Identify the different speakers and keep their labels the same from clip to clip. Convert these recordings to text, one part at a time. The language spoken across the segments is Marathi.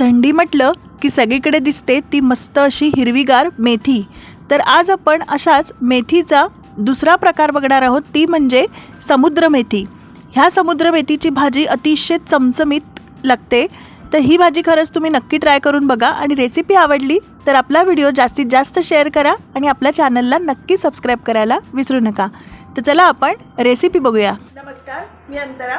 Speaker 1: थंडी म्हटलं की सगळीकडे दिसते ती मस्त अशी हिरवीगार मेथी. तर आज आपण अशाच मेथीचा दुसरा प्रकार बघणार आहोत ती म्हणजे समुद्र मेथी. ह्या समुद्र मेथीची भाजी अतिशय चमचमीत लागते. तर ही भाजी खरंच तुम्ही नक्की ट्राय करून बघा आणि रेसिपी आवडली तर आपला व्हिडिओ जास्तीत जास्त शेअर करा आणि आपल्या चॅनलला नक्की सबस्क्राईब करायला विसरू नका. तर चला आपण रेसिपी बघूया. नमस्कार मी अंतरा.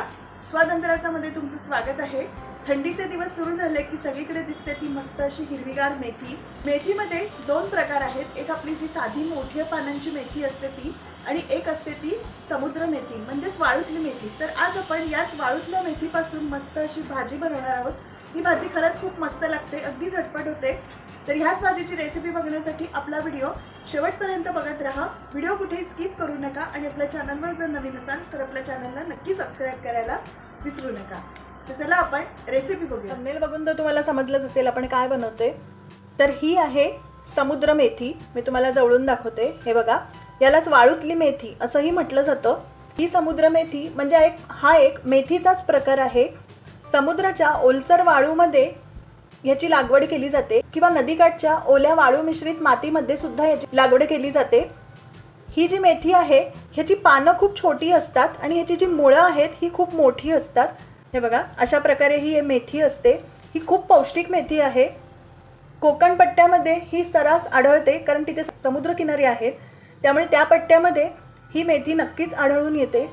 Speaker 1: स्वातंत्र्याच्यामध्ये तुमचं स्वागत आहे. थंडीचे दिवस सुरू झाले की सगळीकडे दिसते ती मस्त अशी हिरवीगार मेथी. मेथीमध्ये दोन प्रकार आहेत. एक आपली जी साधी मोठ्या पानांची मेथी असते ती आणि एक असते ती समुद्र मेथी म्हणजेच वाळूतली मेथी. तर आज आपण याच वाळूतल्या मेथीपासून मस्त अशी भाजी बनवणार आहोत. ही भाजी खरंच खूप मस्त लागते अगदी झटपट होते. तर ह्याच भाजीची रेसिपी बघण्यासाठी आपला व्हिडिओ शेवटपर्यंत बघत राहा. व्हिडिओ कुठेही स्किप करू नका आणि आपल्या चॅनलवर जर नवीन असाल तर आपल्या चॅनलला नक्की सबस्क्राईब करायला विसरू नका. तर चला आपण रेसिपी बघूया. थंबनेल बघून तर तुम्हाला समजलंच असेल आपण काय बनवते तर ही आहे समुद्र मेथी. मी तुम्हाला जवळून दाखवते. हे बघा यालाच वाळूतली मेथी असंही म्हटलं जातं. ही समुद्र मेथी म्हणजे एक हा एक मेथीचाच प्रकार आहे. समुद्राच्या ओलसर वाळूमध्ये याची लागवड केली जाते किंवा नदीकाठच्या ओल्या वाळू मिश्रित मातीमध्ये सुद्धा याची लागवड केली जाते. ही जी मेथी आहे ह्याची पानं खूप छोटी असतात आणि ह्याची जी मुळं आहेत ही खूप मोठी असतात. हे बघा अशा प्रकारे ही मेथी असते. ही खूप पौष्टिक मेथी आहे. कोकण पट्ट्यामध्ये ही सरास आढळते कारण तिथे समुद्रकिनारी आहेत. त्यामुळे त्या पट्ट्यामध्ये ही मेथी नक्कीच आढळून येते.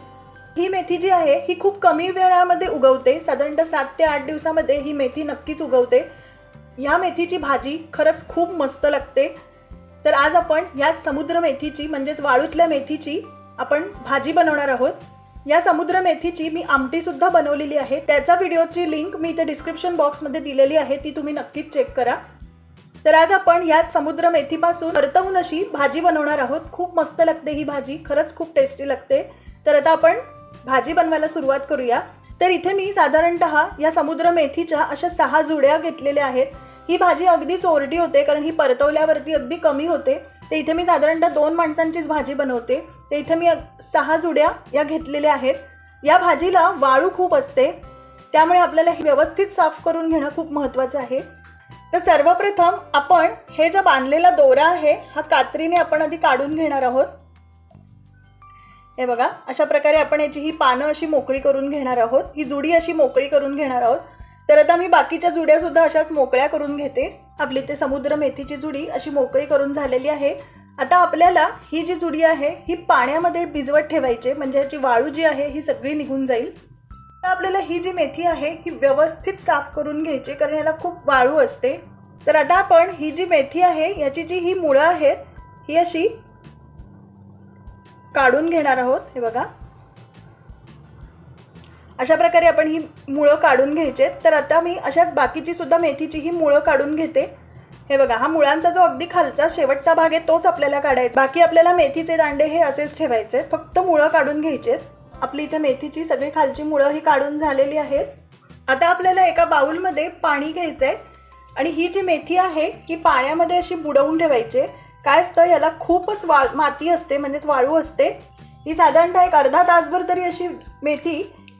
Speaker 1: ही मेथी जी आहे ही खूप कमी वेळामध्ये उगवते. साधारणतः सात ते आठ दिवसामध्ये ही मेथी नक्कीच उगवते. या मेथीची भाजी खरंच खूप मस्त लागते. तर आज आपण ह्याच समुद्र मेथीची म्हणजेच वाळूतल्या मेथीची आपण भाजी बनवणार आहोत. या समुद्र मेथीची मी आमटीसुद्धा बनवलेली आहे. त्याच्या व्हिडिओची लिंक मी इथे डिस्क्रिप्शन बॉक्समध्ये दिलेली आहे ती तुम्ही नक्कीच चेक करा. तर आज आपण याच समुद्र मेथीपासून परतवून अशी भाजी बनवणार आहोत. खूप मस्त लागते ही भाजी खरंच खूप टेस्टी लागते. तर आता आपण भाजी बनवायला सुरुवात करूया. तर इथे मी साधारणतः या समुद्र मेथीच्या अशा सहा जुड्या घेतलेल्या आहेत. ही भाजी अगदी चोरटी होते कारण ही परतवल्यावरती अगदी कमी होते. तर इथे मी साधारणतः दोन माणसांचीच भाजी बनवते. तर इथे मी सहा जुड्या या घेतलेल्या आहेत. या भाजीला वाळू खूप असते. त्यामुळे आपल्याला हे व्यवस्थित साफ करून घेणं खूप महत्त्वाचं आहे. तर सर्वप्रथम आपण हे जो बांधलेला दोरा आहे हा कात्रीने आपण आधी काढून घेणार आहोत. हे बघा अशा प्रकारे आपण याची ही पानं अशी मोकळी करून घेणार आहोत. ही जुडी अशी मोकळी करून घेणार आहोत. तर आता मी बाकीच्या जुड्यासुद्धा अशाच मोकळ्या करून घेते. आपली ते समुद्र मेथीची जुडी अशी मोकळी करून झालेली आहे. आता आपल्याला ही जी जुडी आहे ही पाण्यामध्ये भिजवत ठेवायची म्हणजे ह्याची वाळू जी आहे ही सगळी निघून जाईल. तर आपल्याला ही जी मेथी आहे ही व्यवस्थित साफ करून घ्यायची कारण याला खूप वाळू असते. तर आता आपण ही जी मेथी आहे याची जी ही मुळं आहेत ही अशी काढून घेणार आहोत हे बघा. अशा प्रकारे आपण ही मुळं काढून घ्यायचे. तर आता मी अशाच बाकीची सुद्धा मेथीची ही मुळं काढून घेते. हे बघा हा मुळांचा जो अगदी खालचा शेवटचा भाग आहे तोच आपल्याला काढायचा. बाकी आपल्याला मेथीचे दांडे हे असेच ठेवायचे. फक्त मुळं काढून घ्यायचे. आपली इथे मेथीची सगळी खालची मुळं ही काढून झालेली आहेत. आता आपल्याला एका बाउलमध्ये पाणी घ्यायचं आहे आणि ही जी मेथी आहे ही पाण्यामध्ये अशी बुडवून ठेवायची. काय असतं याला खूपच वा माती असते म्हणजेच वाळू असते. ही साधारणतः एक अर्धा तासभर तरी अशी मेथी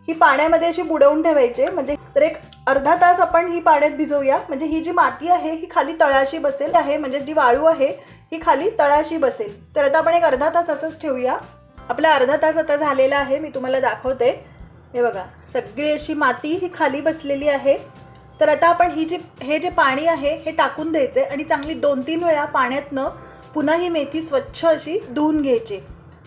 Speaker 1: ही पाण्यामध्ये अशी बुडवून ठेवायची. म्हणजे तर एक अर्धा तास आपण ही पाण्यात भिजवूया. म्हणजे ही जी माती आहे ही खाली तळाशी बसेल आहे. म्हणजे जी वाळू आहे ही खाली तळाशी बसेल. तर आता आपण एक अर्धा तास असंच ठेवूया. आपला अर्धा तास आता झालेला आहे मी तुम्हाला दाखवते. हे बघा सगळी अशी माती ही खाली बसलेली आहे. तर आता आपण ही जी हे जे पाणी आहे हे टाकून द्यायचे आणि चांगली दोन तीन वेळा पाण्यातनं पुन्हा ही मेथी स्वच्छ अशी धुवून घ्यायची.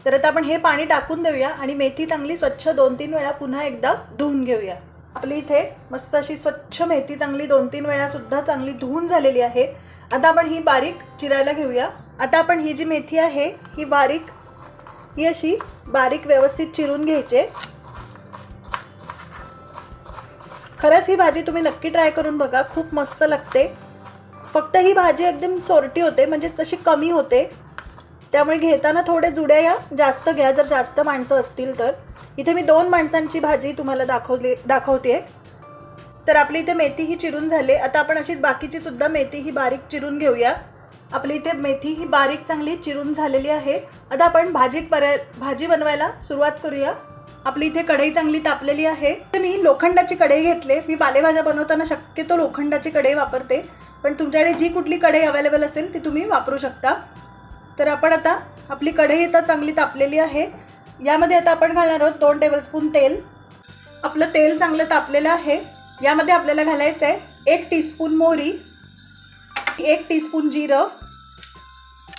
Speaker 1: तर आता आपण हे पाणी टाकून देऊया आणि मेथी चांगली स्वच्छ दोन तीन वेळा पुन्हा एकदा धुवून घेऊया. आपली इथे मस्त अशी स्वच्छ मेथी चांगली दोन तीन वेळासुद्धा चांगली धुवून झालेली आहे. आता आपण ही बारीक चिरायला घेऊया. आता आपण ही जी मेथी आहे ही बारीक ही अशी बारीक व्यवस्थित चिरून घ्यायचे. खरंच ही भाजी तुम्ही नक्की ट्राय करून बघा खूप मस्त लागते. फक्त ही भाजी एकदम चोरटी होते म्हणजेच तशी कमी होते. त्यामुळे घेताना थोडे जुड्या या जास्त घ्या जर जास्त माणसं असतील तर. इथे मी दोन माणसांची भाजी तुम्हाला दाखवली दाखवते तर आपली इथे मेथी ही चिरून झाले. आता आपण अशीच बाकीची सुद्धा मेथी ही बारीक चिरून घेऊया. आपली इथे मेथी ही बारीक चांगली चिरून झालेली आहे. आता आपण भाजी पर भाजी बनवायला सुरुवात करूया. आपली इथे कढई चांगली तापलेली आहे. तर मी लोखंडाची कढई घेतले. मी पालेभाज्या बनवताना शक्यतो लोखंडाची कढई वापरते. पण तुमच्याकडे जी कुठली कढई अवेलेबल असेल ती तुम्ही वापरू शकता. तर आपण आता आपली कढई आता चांगली तापलेली आहे. यामध्ये आता आपण घालणार आहोत दोन टेबलस्पून तेल. आपलं तेल चांगलं तापलेलं आहे. यामध्ये आपल्याला घालायचं आहे एक टीस्पून मोहरी एक टीस्पून जिरं.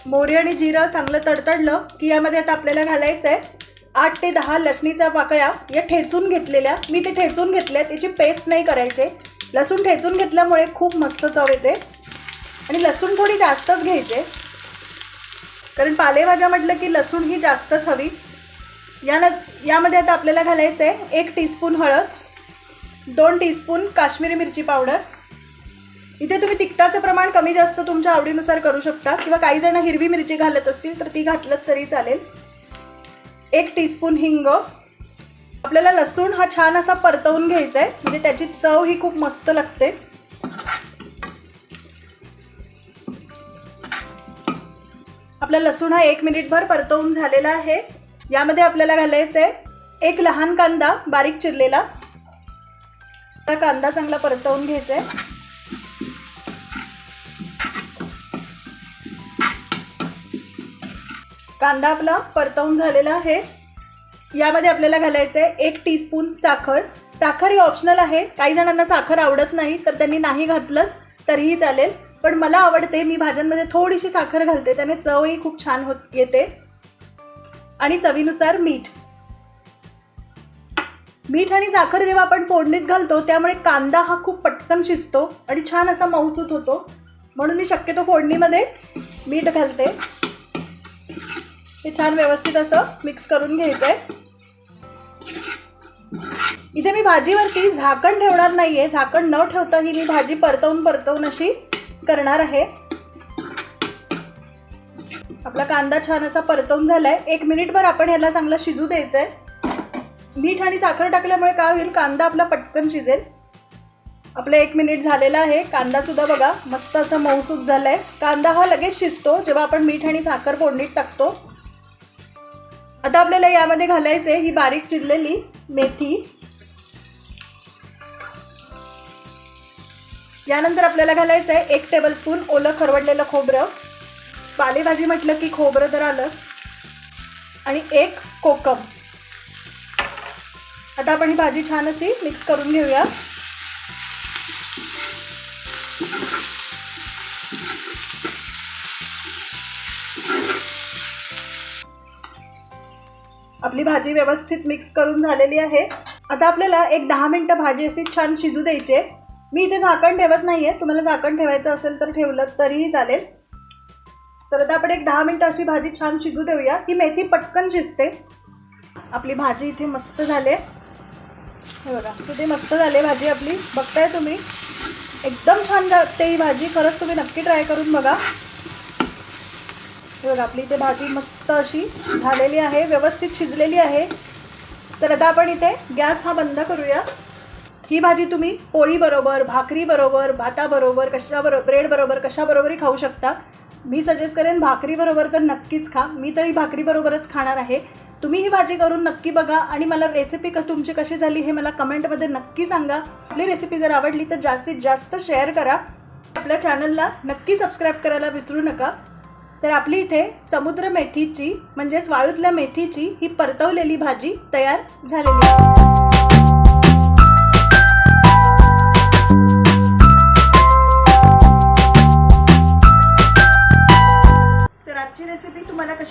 Speaker 1: मोहरी आणि जिरं चांगलं तडतडलं की यामध्ये आता आपल्याला घालायचं आहे आठ ते दहा लसणीच्या पाकळ्या या ठेचून घेतलेल्या मी ते ठेचून घेतल्या त्याची पेस्ट नाही करायचे. लसूण ठेचून घेतल्यामुळे खूप मस्त चव येते. आणि लसूण थोडी जास्तच घ्यायचे. कारण पालेभाज्या म्हटलं की लसूण ही जास्तच हवी. यान यामध्ये आता आपल्याला घालायचं आहे एक टीस्पून हळद दोन टीस्पून काश्मीरी मिरची पावडर. इथे तुम्ही तिखटाचं प्रमाण कमी जास्त तुमच्या आवडीनुसार करू शकता. किंवा काही जण हिरवी मिरची घालत असतील तर ती घातलं तरी चालेल. एक टीस्पून हिंग आपल्याला लसूण हा छान असा परतवून घ्यायचा आहे म्हणजे त्याची चव ही खूप मस्त लागते. आपला लसूण हा एक मिनिटभर परतवून झालेला आहे. यामध्ये आपल्याला घालायचं आहे एक लहान कांदा बारीक चिरलेला. त्या कांदा चांगला परतवून घ्यायचा आहे कांदा आपला परतवून झालेला आहे. यामध्ये आपल्याला घालायचं आहे एक टीस्पून साखर. साखर ही ऑप्शनल आहे. काही जणांना साखर आवडत नाही तर त्यांनी नाही घातलं तरीही चालेल. पण मला आवडते मी भाज्यांमध्ये थोडीशी साखर घालते त्याने चवही खूप छान होत येते. आणि चवीनुसार मीठ. मीठ आणि साखर जेव्हा आपण फोडणीत घालतो त्यामुळे कांदा हा खूप पटकन शिजतो आणि छान असा मऊसूत होतो. म्हणून मी शक्यतो फोडणीमध्ये मीठ घालते. हे छान व्यवस्थित असं मिक्स करून घ्यायचं आहे इथे मी भाजीवरती झाकण ठेवणार नाहीये. झाकण न ठेवता ही मी भाजी परतवून परतवून अशी करणार आहे. आपला कांदा छान असा परतवून झालाय. एक मिनिटभर आपण ह्याला चांगला शिजू द्यायचं आहे मीठ आणि साखर टाकल्यामुळे काय होईल? कांदा आपला पटकन शिजेल. आपलं एक मिनिट झालेला आहे. कांदासुद्धा बघा मस्त असा मऊसूत झालाय. कांदा हा लगेच शिजतो जेव्हा आपण मीठ आणि साखर फोडणीत टाकतो. आता आपल्याला यामध्ये घालायचे ही बारीक चिरलेली मेथी. यानंतर आपल्याला घालायचं आहे एक टेबलस्पून ओलं खरवडलेलं खोबरं. पालेभाजी म्हटलं की खोबरं तर आलंच. आणि एक कोकम. आता आपण ही भाजी छान अशी मिक्स करून घेऊया. आपली भाजी व्यवस्थित मिक्स करून झालेली आहे. आता आपल्याला एक दहा मिनटं भाजी अशी छान शिजू द्यायची आहे. मी इथे झाकण ठेवत नाही आहे तुम्हाला झाकण ठेवायचं असेल तर ठेवलं तरीही चालेल. तर आता आपण एक दहा मिनटं अशी भाजी छान शिजू देऊया. ही मेथी पटकन शिजते. आपली भाजी इथे मस्त झाले. हे बघा तिथे मस्त झाले भाजी आपली. बघताय तुम्ही? एकदम छान लागते ही भाजी. खरंच तुम्ही नक्की ट्राय करून बघा. हे बघा आपली इथे भाजी मस्त अशी झालेली आहे व्यवस्थित शिजलेली आहे. तर आता आपण इथे गॅस हा बंद करूया. ही भाजी तुम्ही पोळीबरोबर भाकरीबरोबर भाताबरोबर कशाबरोबर ब्रेडबरोबर कशाबरोबरही खाऊ शकता. मी सजेस्ट करेन भाकरीबरोबर तर नक्कीच खा. मी तरी भाकरीबरोबरच खाणार आहे. तुम्ही ही भाजी करून नक्की बघा आणि मला रेसिपी क तुमची कशी झाली हे मला कमेंटमध्ये नक्की सांगा. आपली रेसिपी जर आवडली तर जास्तीत जास्त शेअर करा. आपल्या चॅनलला नक्की सबस्क्राईब करायला विसरू नका. तर आपली इथे समुद्र मेथीची म्हणजेच वाळूतल्या मेथीची ही परतवलेली भाजी तयार झालेली आहे.